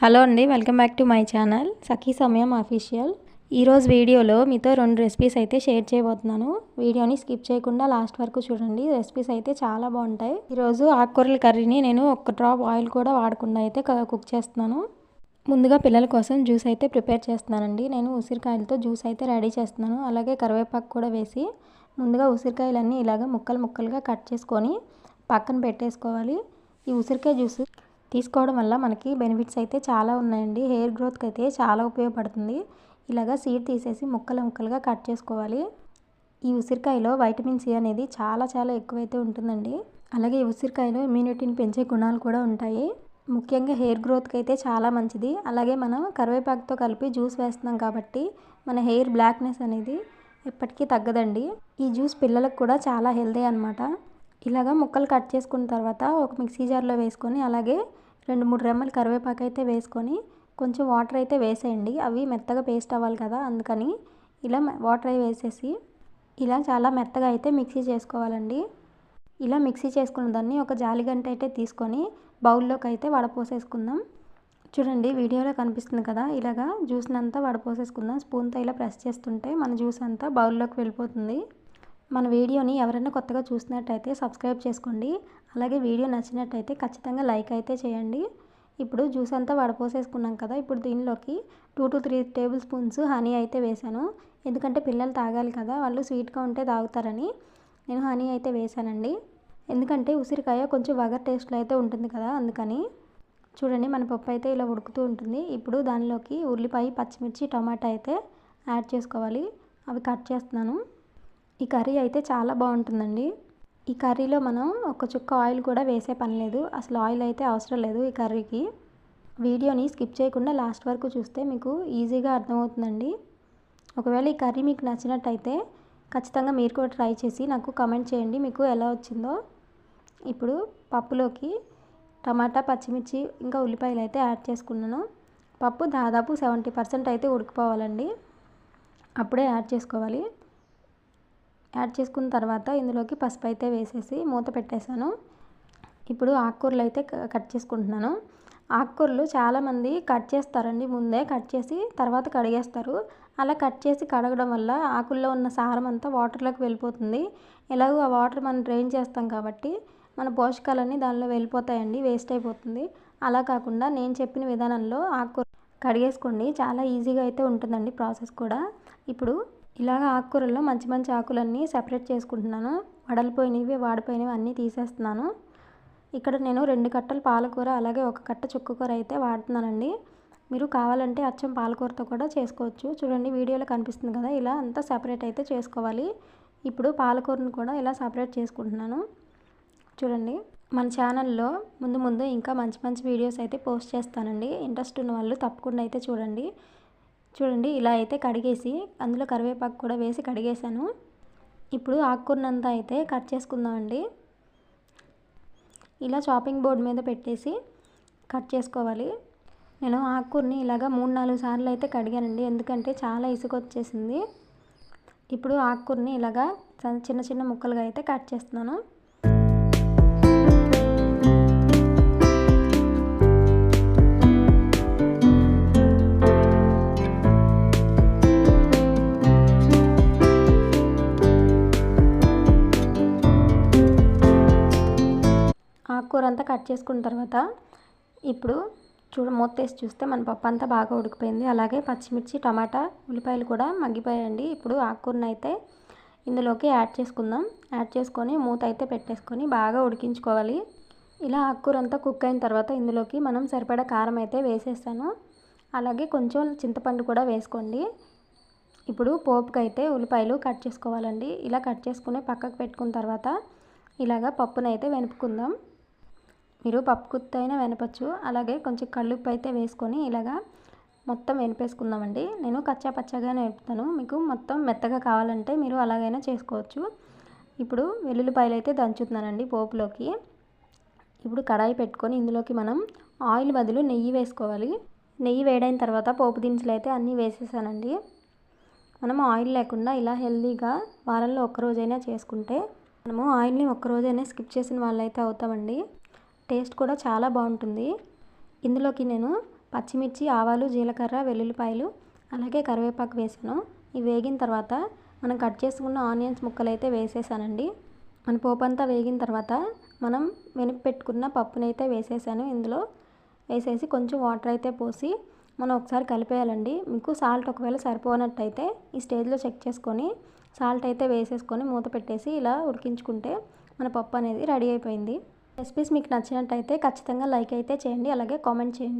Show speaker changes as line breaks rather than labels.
Hello అండి welcome back to my channel Sakhi Samayam official ఈరోజు వీడియోలో మీతో రెండు రెసిపీస్ అయితే షేర్ చేయబోతున్నాను. వీడియోని స్కిప్ చేయకుండా లాస్ట్ వరకు చూడండి రెసిపీస్ అయితే చాలా బాగుంటాయి. ఈరోజు ఆకుకూరల కర్రీని నేను ఒక డ్రాప్ ఆయిల్ కూడా వాడకుండా అయితే కుక్ చేస్తున్నాను. ముందుగా పిల్లల కోసం జ్యూస్ అయితే ప్రిపేర్ చేస్తున్నానండి. నేను ఉసిరికాయలతో జ్యూస్ అయితే రెడీ చేస్తున్నాను. అలాగే కరివేపాకు కూడా వేసి ముందుగా ఉసిరికాయలన్నీ ఇలాగ ముక్కలు ముక్కలుగా కట్ చేసుకొని పక్కన పెట్టేసుకోవాలి. ఈ ఉసిరికాయ జ్యూస్ తీసుకోవడం వల్ల మనకి బెనిఫిట్స్ అయితే చాలా ఉన్నాయండి. హెయిర్ గ్రోత్కి అయితే చాలా ఉపయోగపడుతుంది. ఇలాగా సీడ్ తీసేసి ముక్కలు ముక్కలుగా కట్ చేసుకోవాలి. ఈ ఉసిరికాయలో వైటమిన్ సి అనేది చాలా చాలా ఎక్కువైతే ఉంటుందండి. అలాగే ఈ ఉసిరికాయలో ఇమ్యూనిటీని పెంచే గుణాలు కూడా ఉంటాయి. ముఖ్యంగా హెయిర్ గ్రోత్కి అయితే చాలా మంచిది. అలాగే మనం కరివేపాకుతో కలిపి జ్యూస్ వేస్తున్నాం కాబట్టి మన హెయిర్ బ్లాక్నెస్ అనేది ఎప్పటికీ తగ్గదండి. ఈ జ్యూస్ పిల్లలకు కూడా చాలా హెల్దీ అనమాట ఇలాగా ముక్కలు కట్ చేసుకున్న తర్వాత ఒక మిక్సీ జార్లో వేసుకొని అలాగే రెండు మూడు రెమ్మలు కరివేపాకు అయితే వేసుకొని కొంచెం వాటర్ అయితే వేసేయండి. అవి మెత్తగా పేస్ట్ అవ్వాలి కదా అందుకని ఇలా వాటర్ అవి వేసేసి ఇలా చాలా మెత్తగా అయితే మిక్సీ చేసుకోవాలండి. ఇలా మిక్సీ చేసుకున్న దాన్ని ఒక జాలిగంట అయితే తీసుకొని బౌల్లోకి అయితే వడపోసేసుకుందాం. చూడండి వీడియోలో కనిపిస్తుంది కదా ఇలాగా జ్యూస్ని అంతా వడపోసేసుకుందాం. స్పూన్తో ఇలా ప్రెస్ చేస్తుంటే మన జ్యూస్ అంతా బౌల్లోకి వెళ్ళిపోతుంది. మన వీడియోని ఎవరైనా కొత్తగా చూసినట్టయితే సబ్స్క్రైబ్ చేసుకోండి. అలాగే వీడియో నచ్చినట్టయితే ఖచ్చితంగా లైక్ అయితే చేయండి. ఇప్పుడు జ్యూస్ అంతా వడపోసేసుకున్నాం కదా ఇప్పుడు దీనిలోకి two to three tablespoons honey అయితే వేశాను. ఎందుకంటే పిల్లలు తాగాలి కదా వాళ్ళు స్వీట్గా ఉంటే తాగుతారని నేను హనీ అయితే వేశానండి. ఎందుకంటే ఉసిరికాయ కొంచెం వగర్ టేస్ట్లో అయితే ఉంటుంది కదా అందుకని చూడండి మన పప్పు అయితే ఇలా ఉడుకుతూ ఉంటుంది. ఇప్పుడు దానిలోకి ఉల్లిపాయ పచ్చిమిర్చి టమాటా అయితే యాడ్ చేసుకోవాలి. అవి కట్ చేస్తున్నాను. ఈ కర్రీ అయితే చాలా బాగుంటుందండి. ఈ కర్రీలో మనం ఒక చుక్క ఆయిల్ కూడా వేసే పని లేదు. అసలు ఆయిల్ అయితే అవసరం లేదు ఈ కర్రీకి. వీడియోని స్కిప్ చేయకుండా లాస్ట్ వరకు చూస్తే మీకు ఈజీగా అర్థమవుతుందండి. ఒకవేళ ఈ కర్రీ మీకు నచ్చినట్టయితే ఖచ్చితంగా మీరు కూడా ట్రై చేసి నాకు కమెంట్ చేయండి మీకు ఎలా వచ్చిందో. ఇప్పుడు పప్పులోకి టమాటా పచ్చిమిర్చి ఇంకా ఉల్లిపాయలు అయితే యాడ్ చేసుకున్నాను. పప్పు దాదాపు సెవెంటీ పర్సెంట్ అయితే ఉడికిపోవాలండి. అప్పుడే యాడ్ చేసుకోవాలి. యాడ్ చేసుకున్న తర్వాత ఇందులోకి పసుపు అయితే వేసేసి మూత పెట్టేశాను. ఇప్పుడు ఆకుకూరలు అయితే క- కట్ చేసుకుంటున్నాను. ఆకుకూరలు చాలామంది కట్ చేస్తారండి ముందే. కట్ చేసి తర్వాత కడిగేస్తారు. అలా కట్ చేసి కడగడం వల్ల ఆకుల్లో ఉన్న సారం అంతా వాటర్లోకి వెళ్ళిపోతుంది. ఎలాగో ఆ వాటర్ మనం డ్రైన్ చేస్తాం కాబట్టి మన పోషకాలన్నీ దానిలో వెళ్ళిపోతాయండి వేస్ట్ అయిపోతుంది. అలా కాకుండా నేను చెప్పిన విధానంలో ఆకుకూర కడిగేసుకోండి. చాలా ఈజీగా అయితే ఉంటుందండి ప్రాసెస్ కూడా. ఇప్పుడు ఇలాగ ఆకుకూరల్లో మంచి మంచి ఆకులన్నీ సెపరేట్ చేసుకుంటున్నాను. వడలిపోయినవి వాడిపోయినవి అన్నీ తీసేస్తున్నాను. ఇక్కడ నేను రెండు కట్టలు పాలకూర అలాగే ఒక కట్ట చుక్కకూర అయితే వాడుతున్నానండి. మీరు కావాలంటే అచ్చం పాలకూరతో కూడా చేసుకోవచ్చు. చూడండి వీడియోలో కనిపిస్తుంది కదా ఇలా అంతా సెపరేట్ అయితే చేసుకోవాలి. ఇప్పుడు పాలకూరను కూడా ఇలా సపరేట్ చేసుకుంటున్నాను. చూడండి మన ఛానల్లో ముందు ముందు ఇంకా మంచి మంచి వీడియోస్ అయితే పోస్ట్ చేస్తానండి. ఇంట్రెస్ట్ ఉన్న వాళ్ళు తప్పకుండా అయితే చూడండి. చూడండి ఇలా అయితే కడిగేసి అందులో కరివేపాకు కూడా వేసి కడిగేసాను ఇప్పుడు ఆకుకూరనంతా అయితే కట్ చేసుకుందామండి. ఇలా చాపింగ్ బోర్డ్ మీద పెట్టేసి కట్ చేసుకోవాలి. నేను ఆకుకూరని ఇలాగ మూడు నాలుగు సార్లు అయితే కడిగానండి ఎందుకంటే చాలా ఇసుక వచ్చేసింది. ఇప్పుడు ఆకుకూరని ఇలాగా చ- చిన్న చిన్న ముక్కలుగా అయితే కట్ చేస్తున్నాను. అంతా కట్ చేసుకున్న తర్వాత ఇప్పుడు చూడ మూతేసి చూస్తే మన పప్పు అంతా బాగా ఉడికిపోయింది. అలాగే పచ్చిమిర్చి టమాటా ఉల్లిపాయలు కూడా మగ్గిపోయాయండి. ఇప్పుడు ఆకుకూరను అయితే ఇందులోకి యాడ్ చేసుకుందాం. యాడ్ చేసుకొని మూత అయితే పెట్టేసుకొని బాగా ఉడికించుకోవాలి. ఇలా ఆకుకూర అంతా కుక్ అయిన తర్వాత ఇందులోకి మనం సరిపడా కారం అయితే వేసేస్తాను. అలాగే కొంచెం చింతపండు కూడా వేసుకోండి. ఇప్పుడు పోపుకి అయితే ఉల్లిపాయలు కట్ చేసుకోవాలండి. ఇలా కట్ చేసుకుని పక్కకు పెట్టుకున్న తర్వాత ఇలాగా పప్పునైతే వెనుపుకుందాం. మీరు పప్పు గుత్తి అయినా వెనపచ్చు. అలాగే కొంచెం కళ్ళుప్పు అయితే వేసుకొని ఇలాగా మొత్తం వెనిపేసుకుందామండి. నేను కచ్చా పచ్చగానే వేపుతాను మీకు మొత్తం మెత్తగా కావాలంటే మీరు అలాగైనా చేసుకోవచ్చు. ఇప్పుడు వెల్లుల్లిపాయలు అయితే దంచుతున్నానండి పోపులోకి. ఇప్పుడు కడాయి పెట్టుకొని ఇందులోకి మనం ఆయిల్ బదులు నెయ్యి వేసుకోవాలి. నెయ్యి వేడైన తర్వాత పోపు దినుసులు అయితే అన్నీ వేసేసానండి. మనం ఆయిల్ లేకుండా ఇలా హెల్తీగా వారంలో ఒక్కరోజైనా చేసుకుంటే మనము ఆయిల్ని ఒక్కరోజైనా స్కిప్ చేసిన వాళ్ళైతే అవుతామండి. టేస్ట్ కూడా చాలా బాగుంటుంది. ఇందులోకి నేను పచ్చిమిర్చి ఆవాలు జీలకర్ర వెల్లుల్లిపాయలు అలాగే కరివేపాకు వేసాను. ఇవి వేగిన తర్వాత మనం కట్ చేసుకున్న ఆనియన్స్ ముక్కలు అయితే వేసేసానండి. మన పోపు అంతా వేగిన తర్వాత మనం వెనుక పెట్టుకున్న పప్పునైతే వేసేసాను. ఇందులో వేసేసి కొంచెం వాటర్ అయితే పోసి మనం ఒకసారి కలిపేయాలండి. మీకు సాల్ట్ ఒకవేళ సరిపోనట్టయితే ఈ స్టేజ్లో చెక్ చేసుకొని సాల్ట్ అయితే వేసేసుకొని మూత పెట్టేసి ఇలా ఉడికించుకుంటే మన పప్పు అనేది రెడీ అయిపోయింది. రెసిపీస్ మీకు నచ్చినట్టయితే ఖచ్చితంగా లైక్ అయితే చేయండి అలాగే కామెంట్ చేయండి.